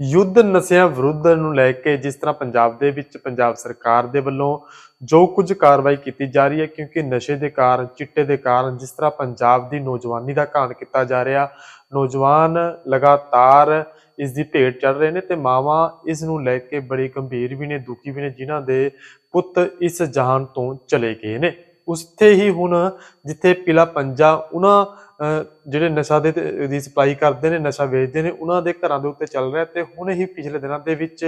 ਯੁੱਧ ਨਸ਼ਿਆਂ ਵਿਰੁੱਧ ਨੂੰ ਲੈ ਕੇ ਜਿਸ ਤਰ੍ਹਾਂ ਪੰਜਾਬ ਦੇ ਵਿੱਚ ਪੰਜਾਬ ਸਰਕਾਰ ਦੇ ਵੱਲੋਂ ਜੋ ਕੁਝ ਕਾਰਵਾਈ ਕੀਤੀ ਜਾ ਰਹੀ ਹੈ, ਕਿਉਂਕਿ ਨਸ਼ੇ ਦੇ ਕਾਰਨ, ਚਿੱਟੇ ਦੇ ਕਾਰਨ ਜਿਸ ਤਰ੍ਹਾਂ ਪੰਜਾਬ ਦੀ ਨੌਜਵਾਨੀ ਦਾ ਘਾਣ ਕੀਤਾ ਜਾ ਰਿਹਾ, ਨੌਜਵਾਨ ਲਗਾਤਾਰ ਇਸ ਦੀ ਭੇਟ ਚੜ ਰਹੇ ਨੇ ਤੇ ਮਾਵਾਂ ਇਸ ਨੂੰ ਲੈ ਕੇ ਬੜੇ ਗੰਭੀਰ ਵੀ ਨੇ, ਦੁਖੀ ਵੀ ਨੇ, ਜਿਨ੍ਹਾਂ ਦੇ ਪੁੱਤ ਇਸ ਜਹਾਨ ਤੋਂ ਚਲੇ ਗਏ ਨੇ। ਉਸਤੇ ਹੀ ਹੁਣ ਜਿੱਥੇ ਪਿਲਾ ਪੰਜਾ, ਉਹਨਾਂ ਜਿਹੜੇ ਨਸ਼ਾ ਦੇ ਦੀ ਸਪਲਾਈ ਕਰਦੇ ਨੇ, ਨਸ਼ਾ ਵੇਚਦੇ ਨੇ, ਉਹਨਾਂ ਦੇ ਘਰਾਂ ਦੇ ਉੱਤੇ ਚੱਲ ਰਿਹਾ ਤੇ ਹੁਣ ਹੀ ਪਿਛਲੇ ਦਿਨਾਂ ਦੇ ਵਿੱਚ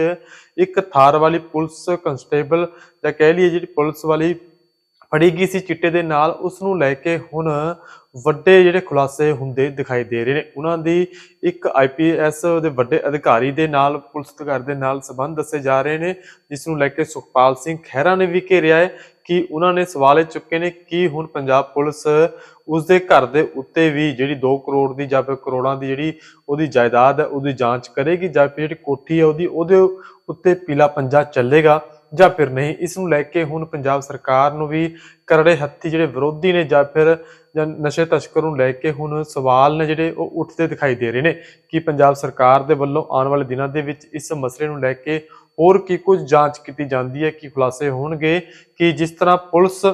ਇੱਕ ਥਾਰ ਵਾਲੀ ਪੁਲਿਸ ਕਨਸਟੇਬਲ ਜਾਂ ਕਹਿ ਲਈਏ ਜਿਹੜੀ ਪੁਲਿਸ ਵਾਲੀ ਫੜੀ ਗਈ ਸੀ ਚਿੱਟੇ ਦੇ ਨਾਲ ਉਸ ਨੂੰ ਲੈ ਕੇ ਹੁਣ ਵੱਡੇ ਜਿਹੜੇ ਖੁਲਾਸੇ ਹੁੰਦੇ ਦਿਖਾਈ ਦੇ ਰਹੇ ਨੇ। ਉਹਨਾਂ ਦੀ ਇੱਕ ਆਈਪੀਐਸ ਦੇ ਵੱਡੇ ਅਧਿਕਾਰੀ ਦੇ ਨਾਲ, ਪੁਲਿਸ ਅਧਿਕਾਰੀ ਦੇ ਨਾਲ ਸਬੰਧ ਦੱਸੇ ਜਾ ਰਹੇ ਨੇ, ਜਿਸ ਨੂੰ ਲੈ ਕੇ ਸੁਖਪਾਲ ਸਿੰਘ ਖਹਿਰਾ ਨੇ ਵੀ ਘੇਰਿਆ ਹੈ ਕਿ ਉਹਨਾਂ ਨੇ ਸਵਾਲ ਇਹ ਚੁੱਕੇ ਨੇ ਕਿ ਹੁਣ ਪੰਜਾਬ ਪੁਲਿਸ ਉਸ ਦੇ ਘਰ ਦੇ ਉੱਤੇ ਵੀ ਜਿਹੜੀ 2 ਕਰੋੜ ਦੀ ਜਾਂ ਫਿਰ ਕਰੋੜਾਂ ਦੀ ਜਿਹੜੀ ਉਹਦੀ ਜਾਇਦਾਦ ਹੈ, ਉਹਦੀ ਜਾਂਚ ਕਰੇਗੀ ਜਾਂ ਫਿਰ ਜਿਹੜੀ ਕੋਠੀ ਹੈ ਉਹਦੀ, ਉਹਦੇ ਉੱਤੇ ਪੀਲਾ ਪੰਜਾ ਚੱਲੇਗਾ ਜਾਂ ਫਿਰ ਨਹੀਂ। ਇਸ ਨੂੰ ਲੈ ਕੇ ਹੁਣ ਪੰਜਾਬ ਸਰਕਾਰ ਨੂੰ ਵੀ ਕਰੜੇ ਹੱਥੀ ਜਿਹੜੇ ਵਿਰੋਧੀ ਨੇ ਜਾਂ ਫਿਰ ਨਸ਼ੇ ਤਸਕਰ ਨੂੰ ਲੈ ਕੇ ਹੁਣ ਸਵਾਲ ਨੇ ਜਿਹੜੇ ਉਹ ਉੱਠਦੇ ਦਿਖਾਈ ਦੇ ਰਹੇ ਨੇ ਕਿ ਪੰਜਾਬ ਸਰਕਾਰ ਦੇ ਵੱਲੋਂ ਆਉਣ ਵਾਲੇ ਦਿਨਾਂ ਦੇ ਵਿੱਚ ਇਸ ਮਸਲੇ ਨੂੰ ਲੈ ਕੇ ਹੋਰ ਕੀ ਕੁਝ ਜਾਂਚ ਕੀਤੀ ਜਾਂਦੀ ਹੈ, ਕੀ ਖੁਲਾਸੇ ਹੋਣਗੇ, ਕਿ ਜਿਸ ਤਰ੍ਹਾਂ ਪੁਲਿਸ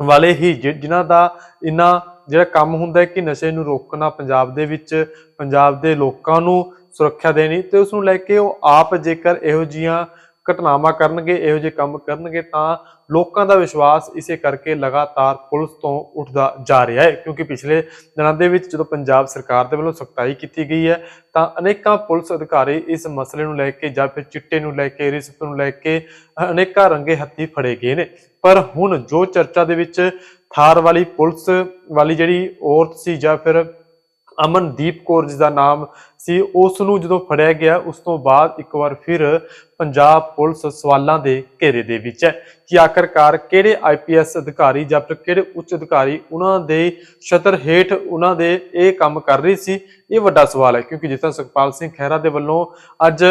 ਵਾਲੇ ਹੀ ਜਿ- ਜਿਨ੍ਹਾਂ ਦਾ ਇਨਾ ਜਿਹੜਾ ਕੰਮ ਹੁੰਦਾ ਹੈ ਕਿ ਨਸ਼ੇ ਨੂੰ ਰੋਕਣਾ ਪੰਜਾਬ ਦੇ ਵਿੱਚ, ਪੰਜਾਬ ਦੇ ਲੋਕਾਂ ਨੂੰ ਸੁਰੱਖਿਆ ਦੇਣੀ ਤੇ ਉਸ ਨੂੰ ਲੈ ਕੇ ਉਹ ਆਪ ਜੇਕਰ ਇਹੋ ਜੀਆਂ ਘਟਨਾਵਾਂ ਕਰਨਗੇ, ਇਹੋ ਜਿਹੇ ਕੰਮ ਕਰਨਗੇ, ਤਾਂ ਲੋਕਾਂ ਦਾ ਵਿਸ਼ਵਾਸ ਇਸੇ ਕਰਕੇ ਲਗਾਤਾਰ ਪੁਲਿਸ ਤੋਂ ਉੱਠਦਾ ਜਾ ਰਿਹਾ ਹੈ। ਕਿਉਂਕਿ ਪਿਛਲੇ ਦਿਨਾਂ ਦੇ ਵਿੱਚ ਜਦੋਂ ਪੰਜਾਬ ਸਰਕਾਰ ਦੇ ਵੱਲੋਂ ਸਖਤਾਈ ਕੀਤੀ ਗਈ ਹੈ, ਤਾਂ ਅਨੇਕਾਂ ਪੁਲਿਸ ਅਧਿਕਾਰੀ ਇਸ ਮਸਲੇ ਨੂੰ ਲੈ ਕੇ ਜਾਂ ਫਿਰ ਚਿੱਟੇ ਨੂੰ ਲੈ ਕੇ, ਰਿਸ਼ਵਤ ਨੂੰ ਲੈ ਕੇ ਅਨੇਕਾਂ ਰੰਗੇ ਹੱਥੀ ਫੜੇ ਗਏ ਨੇ। ਪਰ ਹੁਣ ਜੋ ਚਰਚਾ ਦੇ ਵਿੱਚ ਥਾਰ ਵਾਲੀ ਪੁਲਿਸ ਵਾਲੀ ਜਿਹੜੀ ਔਰਤ ਸੀ ਜਾਂ ਫਿਰ ਅਮਨਦੀਪ ਕੌਰ ਜਿਸ ਦਾ ਨਾਮ ਸੀ, ਉਸ ਨੂੰ ਜਦੋਂ ਫੜਿਆ ਗਿਆ, ਉਸ ਤੋਂ ਬਾਅਦ ਇੱਕ ਵਾਰ ਫਿਰ ਪੰਜਾਬ ਪੁਲਿਸ ਸਵਾਲਾਂ ਦੇ ਘੇਰੇ ਦੇ ਵਿੱਚ ਹੈ ਕਿ ਆਖਰਕਾਰ ਕਿਹੜੇ ਆਈਪੀਐਸ ਅਧਿਕਾਰੀ ਜਾਂ ਫਿਰ ਕਿਹੜੇ ਉੱਚ ਅਧਿਕਾਰੀ ਉਹਨਾਂ ਦੇ ਛਤਰ ਹੇਠ ਉਹਨਾਂ ਦੇ ਇਹ ਕੰਮ ਕਰ ਰਹੀ ਸੀ? ਇਹ ਵੱਡਾ ਸਵਾਲ ਹੈ, ਕਿਉਂਕਿ ਜਿਸ ਤਰ੍ਹਾਂ ਸੁਖਪਾਲ ਸਿੰਘ ਖਹਿਰਾ ਦੇ ਵੱਲੋਂ ਅੱਜ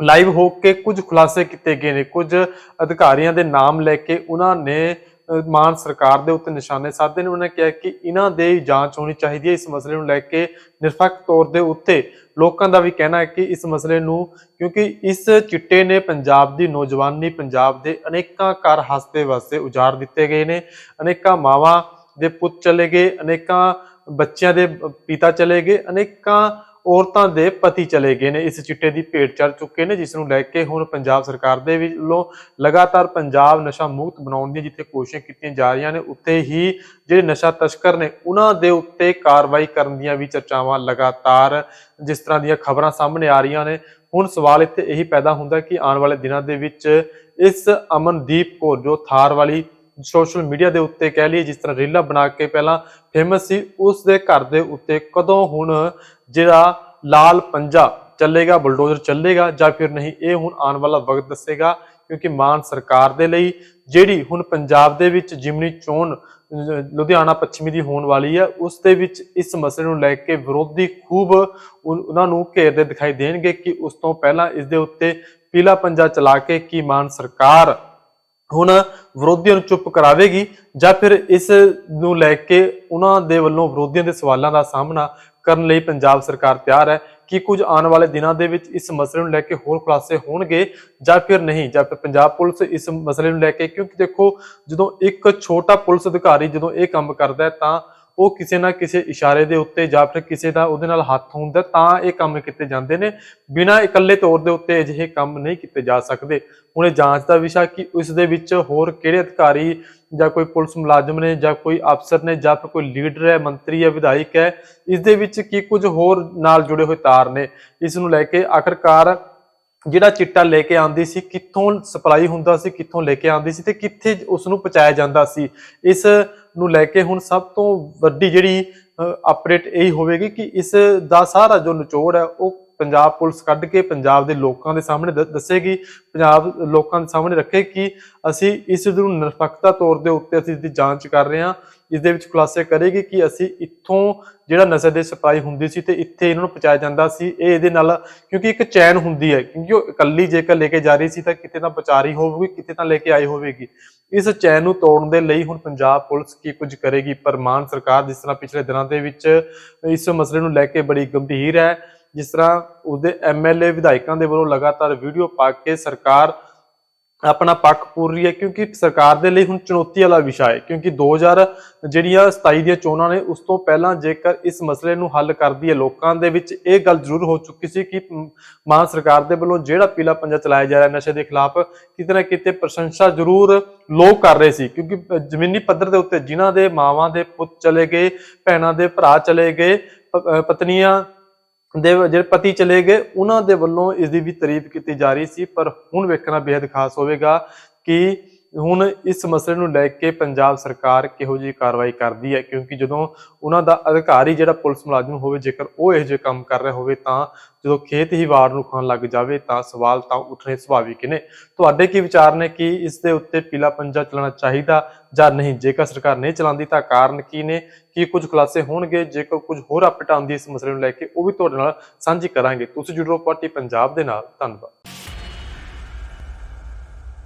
ਲਾਈਵ ਹੋ ਕੇ ਕੁਝ ਖੁਲਾਸੇ ਕੀਤੇ ਗਏ ਨੇ, ਕੁਝ ਅਧਿਕਾਰੀਆਂ ਦੇ ਨਾਮ ਲੈ ਕੇ ਉਹਨਾਂ ਨੇ ਮਾਨ ਸਰਕਾਰ ਦੇ ਉੱਤੇ ਨਿਸ਼ਾਨੇ ਸਾਧੇ ਨੇ, ਉਹਨਾਂ ਨੇ ਕਿਹਾ ਕਿ ਇਹਨਾਂ ਦੇ ਜਾਂਚ ਹੋਣੀ ਚਾਹੀਦੀ ਹੈ। ਇਸ ਮਸਲੇ ਨੂੰ ਲੈ ਕੇ ਨਿਰਪੱਖ ਤੌਰ ਦੇ ਉੱਤੇ ਲੋਕਾਂ ਦਾ ਵੀ ਕਹਿਣਾ ਹੈ ਕਿ ਇਸ ਮਸਲੇ ਨੂੰ, ਕਿਉਂਕਿ ਇਸ ਚਿੱਟੇ ਨੇ ਪੰਜਾਬ ਦੀ ਨੌਜਵਾਨੀ ਪੰਜਾਬ ਦੇ ਅਨੇਕਾਂ ਘਰ ਹੱਸਦੇ ਵਸਦੇ ਉਜਾੜ ਦਿੱਤੇ ਗਏ ਨੇ। ਅਨੇਕਾਂ ਮਾਵਾਂ ਦੇ ਪੁੱਤ ਚਲੇ ਗਏ, ਅਨੇਕਾਂ ਬੱਚਿਆਂ ਦੇ ਪਿਤਾ ਚਲੇ ਗਏ, ਅਨੇਕਾਂ ਔਰਤਾਂ ਦੇ ਪਤੀ ਚਲੇ ਗਏ ਨੇ। ਇਸ ਚਿੱਟੇ ਦੀ ਭੇਟ ਚੜ ਚੁੱਕੇ ਨੇ, ਜਿਸ ਨੂੰ ਲੈ ਕੇ ਹੁਣ ਪੰਜਾਬ ਸਰਕਾਰ ਦੇ ਵੱਲੋਂ ਲਗਾਤਾਰ ਪੰਜਾਬ ਨਸ਼ਾ ਮੁਕਤ ਬਣਾਉਣ ਦੀਆਂ ਜਿੱਥੇ ਕੋਸ਼ਿਸ਼ਾਂ ਕੀਤੀਆਂ ਜਾ ਰਹੀਆਂ ਨੇ, ਉੱਥੇ ਹੀ ਜਿਹੜੇ ਨਸ਼ਾ ਤਸਕਰ ਨੇ, ਉਹਨਾਂ ਦੇ ਉੱਤੇ ਕਾਰਵਾਈ ਕਰਨ ਦੀਆਂ ਵੀ ਚਰਚਾਵਾਂ ਲਗਾਤਾਰ ਜਿਸ ਤਰ੍ਹਾਂ ਦੀਆਂ ਖਬਰਾਂ ਸਾਹਮਣੇ ਆ ਰਹੀਆਂ ਨੇ। ਹੁਣ ਸਵਾਲ ਇੱਥੇ ਇਹੀ ਪੈਦਾ ਹੁੰਦਾ ਕਿ ਆਉਣ ਵਾਲੇ ਦਿਨਾਂ ਦੇ ਵਿੱਚ ਇਸ ਅਮਨਦੀਪ ਕੌਰ, ਜੋ ਥਾਰ ਵਾਲੀ ਸੋਸ਼ਲ ਮੀਡੀਆ ਦੇ ਉੱਤੇ ਕਹਿ ਲਈਏ, ਜਿਸ ਤਰ੍ਹਾਂ ਰੀਲਾਂ ਬਣਾ ਕੇ ਪਹਿਲਾਂ ਫੇਮਸ ਸੀ, ਉਸ ਦੇ ਘਰ ਦੇ ਉੱਤੇ ਕਦੋਂ ਹੁਣ ਜਿਹੜਾ ਲਾਲ ਪੰਜਾ ਚੱਲੇਗਾ, ਬੁਲਡੋਜ਼ਰ ਚੱਲੇਗਾ ਜਾਂ ਫਿਰ ਨਹੀਂ, ਇਹ ਹੁਣ ਆਉਣ ਵਾਲਾ ਵਕਤ ਦੱਸੇਗਾ ਕਿਉਂਕਿ ਮਾਨ ਸਰਕਾਰ ਦੇ ਲਈ ਜਿਹੜੀ ਹੁਣ ਪੰਜਾਬ ਦੇ ਵਿੱਚ ਜਿਮਨੀ ਚੋਣ, ਲੁਧਿਆਣਾ ਪੱਛਮੀ ਦੀ ਹੋਣ ਵਾਲੀ ਹੈ, ਉਸ ਦੇ ਵਿੱਚ ਇਸ ਮਸਲੇ ਨੂੰ ਲੈ ਕੇ ਵਿਰੋਧੀ ਖੂਬ ਉਹਨਾਂ ਨੂੰ ਘੇਰਦੇ ਦਿਖਾਈ ਦੇਣਗੇ ਕਿ ਉਸ ਤੋਂ ਪਹਿਲਾਂ ਇਸ ਦੇ ਉੱਤੇ ਪੀਲਾ ਪੰਜਾ ਚਲਾ ਕੇ ਕੀ ਮਾਨ ਸਰਕਾਰ ਹੁਣ ਵਿਰੋਧੀਆਂ ਨੂੰ ਚੁੱਪ ਕਰਾਵੇਗੀ ਜਾਂ ਫਿਰ ਇਸ ਨੂੰ ਲੈ ਕੇ ਉਹਨਾਂ ਦੇ ਵੱਲੋਂ ਵਿਰੋਧੀਆਂ ਦੇ ਸਵਾਲਾਂ ਦਾ ਸਾਹਮਣਾ ਕਰਨ ਲਈ ਪੰਜਾਬ ਸਰਕਾਰ ਤਿਆਰ ਹੈ ਕਿ ਕੁਝ ਆਉਣ ਵਾਲੇ ਦਿਨਾਂ ਦੇ ਵਿੱਚ ਇਸ ਮਸਲੇ ਨੂੰ ਲੈ ਕੇ ਹੋਰ ਖੁਲਾਸੇ ਹੋਣਗੇ ਜਾਂ ਫਿਰ ਨਹੀਂ, ਜਾਂ ਫਿਰ ਪੰਜਾਬ ਪੁਲਿਸ ਇਸ ਮਸਲੇ ਨੂੰ ਲੈ ਕੇ, ਕਿਉਂਕਿ ਦੇਖੋ ਜਦੋਂ ਇੱਕ ਛੋਟਾ ਪੁਲਿਸ ਅਧਿਕਾਰੀ ਜਦੋਂ ਇਹ ਕੰਮ ਕਰਦਾ ਹੈ ਤਾਂ ਉਹ ਕਿਸੇ ਨਾ ਕਿਸੇ ਇਸ਼ਾਰੇ ਦੇ ਉੱਤੇ ਜਾਂ ਫਿਰ ਕਿਸੇ ਦਾ ਉਹਦੇ ਨਾਲ ਹੱਥ ਹੁੰਦਾ ਤਾਂ ਇਹ ਕੰਮ ਕੀਤੇ ਜਾਂਦੇ ਨੇ। ਬਿਨਾਂ ਇਕੱਲੇ ਤੌਰ ਦੇ ਉੱਤੇ ਅਜਿਹੇ ਕੰਮ ਨਹੀਂ ਕੀਤੇ ਜਾ ਸਕਦੇ। ਹੁਣ ਇਹ ਜਾਂਚ ਦਾ ਵਿਸ਼ਾ ਕਿ ਉਸ ਦੇ ਵਿੱਚ ਹੋਰ ਕਿਹੜੇ ਅਧਿਕਾਰੀ ਜਾਂ ਕੋਈ ਪੁਲਿਸ ਮੁਲਾਜ਼ਮ ਨੇ ਜਾਂ ਕੋਈ ਅਫਸਰ ਨੇ ਜਾਂ ਫਿਰ ਕੋਈ ਲੀਡਰ ਹੈ, ਮੰਤਰੀ ਹੈ, ਵਿਧਾਇਕ ਹੈ, ਇਸ ਦੇ ਵਿੱਚ ਕੀ ਕੁਝ ਹੋਰ ਨਾਲ ਜੁੜੇ ਹੋਏ ਤਾਰ ਨੇ। ਇਸ ਨੂੰ ਲੈ ਕੇ ਆਖਰਕਾਰ ਜਿਹੜਾ ਚਿੱਟਾ ਲੈ ਕੇ ਆਂਦੀ ਸੀ, ਕਿੱਥੋਂ ਸਪਲਾਈ ਹੁੰਦਾ ਸੀ, ਕਿੱਥੋਂ ਲੈ ਕੇ ਆਂਦੀ ਸੀ ਤੇ ਕਿੱਥੇ ਉਸ ਨੂੰ ਪਹੁੰਚਾਇਆ ਜਾਂਦਾ ਸੀ। ਇਸ ਨੂੰ ਲੈ ਕੇ ਹੁਣ ਸਭ ਤੋਂ ਵੱਡੀ ਜਿਹੜੀ ਅਪਡੇਟ ਇਹ ਹੋਵੇਗੀ ਕਿ ਇਸ ਦਾ ਸਾਰਾ ਜੋ ਨਿਚੋੜ ਹੈ, ਉਹ ਪੰਜਾਬ ਪੁਲਿਸ ਕੱਢ ਕੇ ਪੰਜਾਬ ਦੇ ਲੋਕਾਂ ਦੇ ਸਾਹਮਣੇ ਦੱਸੇਗੀ, ਪੰਜਾਬ ਲੋਕਾਂ ਦੇ ਸਾਹਮਣੇ ਰੱਖੇ ਕਿ ਅਸੀਂ ਇਸ ਨੂੰ ਨਿਰਪੱਖਤਾ ਤੌਰ ਦੇ ਉੱਤੇ ਅਸੀਂ ਦੀ ਜਾਂਚ ਕਰ ਰਹੇ ਹਾਂ। ਇਸ ਦੇ ਵਿੱਚ ਖੁਲਾਸੇ ਕਰੇਗੀ ਕਿ ਅਸੀਂ ਇੱਥੋਂ ਜਿਹੜਾ ਨਸ਼ੇ ਦੇ ਸਪਲਾਈ ਹੁੰਦੀ ਸੀ ਤੇ ਇੱਥੇ ਇਹਨਾਂ ਨੂੰ ਪਹੁੰਚਾਇਆ ਜਾਂਦਾ ਸੀ, ਇਹ ਇਹਦੇ ਨਾਲ ਕਿਉਂਕਿ ਇੱਕ ਚੈਨ ਹੁੰਦੀ ਹੈ, ਕਿਉਂਕਿ ਉਹ ਇਕੱਲੀ ਜੇਕਰ ਲੈ ਕੇ ਜਾ ਰਹੀ ਸੀ ਤਾਂ ਕਿਤੇ ਤਾਂ ਪਹੁੰਚਾਰੀ ਹੋਵੇਗੀ ਕਿਤੇ ਤਾਂ ਲੈ ਕੇ ਆਈ ਹੋਵੇਗੀ। ਇਸ ਚੈਨ ਨੂੰ ਤੋੜਨ ਦੇ ਲਈ ਹੁਣ ਪੰਜਾਬ ਪੁਲਿਸ ਕੀ ਕੁਝ ਕਰੇਗੀ? ਪਰ ਮਾਨ ਸਰਕਾਰ ਜਿਸ ਤਰ੍ਹਾਂ ਪਿਛਲੇ ਦਿਨਾਂ ਦੇ ਵਿੱਚ ਇਸ ਮਸਲੇ ਨੂੰ ਲੈ ਕੇ ਬੜੀ ਗੰਭੀਰ ਹੈ। ਜਿਸ ਤਰ੍ਹਾਂ ਉਹਦੇ ਐਮਐਲਏ ਵਿਧਾਇਕਾਂ ਦੇ ਵੱਲੋਂ ਲਗਾਤਾਰ ਵੀਡੀਓ ਪਾ ਕੇ ਸਰਕਾਰ ਆਪਣਾ ਪੱਖ ਪੂਰ ਰਹੀ ਹੈ, ਕਿਉਂਕਿ ਸਰਕਾਰ ਦੇ ਲਈ ਹੁਣ ਚੁਣੌਤੀ ਵਾਲਾ ਵਿਸ਼ਾ ਹੈ, ਕਿਉਂਕਿ 2000 ਜਿਹੜੀਆਂ 27 ਦੀਆਂ ਚੋਣਾਂ ਨੇ, ਉਸ ਤੋਂ ਪਹਿਲਾਂ ਜੇਕਰ ਇਸ ਮਸਲੇ ਨੂੰ ਹੱਲ ਕਰਦੀ ਹੈ, ਲੋਕਾਂ ਦੇ ਵਿੱਚ ਇਹ ਗੱਲ ਜ਼ਰੂਰ ਹੋ ਚੁੱਕੀ ਸੀ ਕਿ ਮਾਨ ਸਰਕਾਰ ਦੇ ਵੱਲੋਂ ਜਿਹੜਾ ਪੀਲਾ ਪੰਜਾ ਚਲਾਇਆ ਜਾ ਰਿਹਾ ਨਸ਼ੇ ਦੇ ਖਿਲਾਫ, ਕਿਤੇ ਨਾ ਕਿਤੇ ਪ੍ਰਸ਼ੰਸਾ ਜ਼ਰੂਰ ਲੋਕ ਕਰ ਰਹੇ ਸੀ, ਕਿਉਂਕਿ ਜ਼ਮੀਨੀ ਪੱਧਰ ਦੇ ਉੱਤੇ ਜਿਨ੍ਹਾਂ ਦੇ ਮਾਵਾਂ ਦੇ ਪੁੱਤ ਚਲੇ ਗਏ, ਭੈਣਾਂ ਦੇ ਭਰਾ ਚਲੇ ਗਏ ਪਤਨੀਆਂ ਦੇ ਜਿਹੜੇ ਪਤੀ ਚਲੇ ਗਏ, ਉਹਨਾਂ ਦੇ ਵੱਲੋਂ ਇਸ ਦੀ ਵੀ ਤਾਰੀਫ ਕੀਤੀ ਜਾ ਰਹੀ ਸੀ, ਪਰ ਹੁਣ ਵੇਖਣਾ ਬੇहद ਖਾਸ ਹੋਵੇਗਾ ਕਿ ਹੁਣ ਇਸ ਮਸਲੇ ਨੂੰ ਲੈ ਕੇ ਪੰਜਾਬ ਸਰਕਾਰ ਕਿਹੋ ਜਿਹੀ ਕਾਰਵਾਈ ਕਰਦੀ ਹੈ? ਕਿਉਂਕਿ ਜਦੋਂ ਉਹਨਾਂ ਦਾ ਅਧਿਕਾਰੀ ਜਿਹੜਾ ਪੁਲਿਸ ਮੁਲਾਜ਼ਮ ਹੋਵੇ, ਜੇਕਰ ਉਹ ਇਹੋ ਜਿਹੇ ਕੰਮ ਕਰ ਰਿਹਾ ਹੋਵੇ, ਤਾਂ ਜਦੋਂ ਖੇਤ ਹੀ ਵਾਰ ਨੂੰ ਖਾਣ ਲੱਗ ਜਾਵੇ, ਤਾਂ ਸਵਾਲ ਤਾਂ ਉੱਠਣੇ ਸੁਭਾਵਿਕ ਨੇ। ਤੁਹਾਡੇ ਕੀ ਵਿਚਾਰ ਨੇ ਕਿ ਇਸ ਦੇ ਉੱਤੇ ਪੀਲਾ ਪੰਜਾ ਚਲਾਉਣਾ ਚਾਹੀਦਾ ਜਾਂ ਨਹੀਂ? ਜੇਕਰ ਸਰਕਾਰ ਨਹੀਂ ਚਲਾਉਂਦੀ, ਤਾਂ ਕਾਰਨ ਕੀ ਨੇ? ਕੀ ਕੁਝ ਖੁਲਾਸੇ ਹੋਣਗੇ? ਜੇਕਰ ਕੁਝ ਹੋਰ ਅਪਡੇਟ ਆਉਂਦੀ ਇਸ ਮਸਲੇ ਨੂੰ ਲੈ ਕੇ, ਉਹ ਵੀ ਤੁਹਾਡੇ ਨਾਲ ਸਾਂਝੀ ਕਰਾਂਗੇ। ਤੁਸੀਂ ਜੁੜੋ ਪਾਰਟੀ ਪੰਜਾਬ ਦੇ ਨਾਲ। ਧੰਨਵਾਦ।